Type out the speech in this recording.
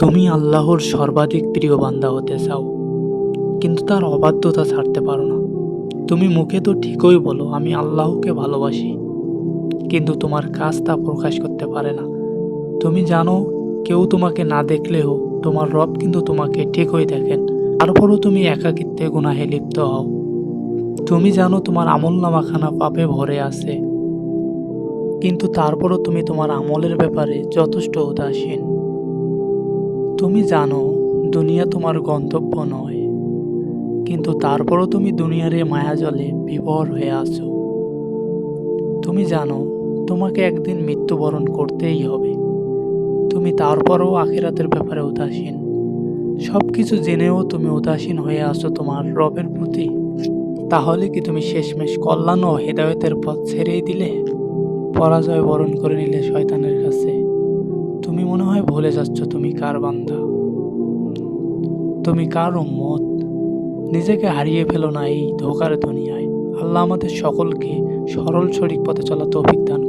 তুমি আল্লাহর সর্বাধিক প্রিয় বান্দা হতে চাও, কিন্তু তার অবাধ্যতা ছাড়তে পারো না। তুমি মুখে তো ঠিকই বলো, আমি আল্লাহকে ভালোবাসি, কিন্তু তোমার কাজ তা প্রকাশ করতে পারে না। তুমি জানো, কেউ তোমাকে না দেখলেও তোমার রব কিন্তু তোমাকে ঠিকই দেখেন। তারপরও তুমি একাকিত্বে গুনাহে লিপ্ত হও। তুমি জানো, তোমার আমল নামাখানা পাপে ভরে আছে, কিন্তু তারপরও তুমি তোমার আমলের ব্যাপারে যথেষ্ট উদাসীন। তুমি জানো, দুনিয়া তোমার গন্তব্য নয়। কিন্তু তারপরও তুমি দুনিয়ার এ মায়াজলে বিভোর হয়ে আছো। তুমি জানো, তোমাকে একদিন মৃত্যুবরণ করতেই হবে। তুমি তারপরও আখিরাতের ব্যাপারে উদাসীন। সব কিছু জেনেও তুমি উদাসীন হয়ে আসো তোমার রবের প্রতি। তাহলে কি তুমি শেষমেশ কল্যাণ ও হেদায়তের পথ ছেড়েই দিলে? পরাজয় বরণ করে নিলে শয়তানের কাছে। ভুলে যাচ্ছ তুমি কার বান্ধা তুমি কার মত নিজেকে হারিয়ে ফেলো না এই ধোকার দুনিয়ায়। আল্লাহ আমাদের সকলকে সরল সঠিক পথে চলা তৌফিক দান।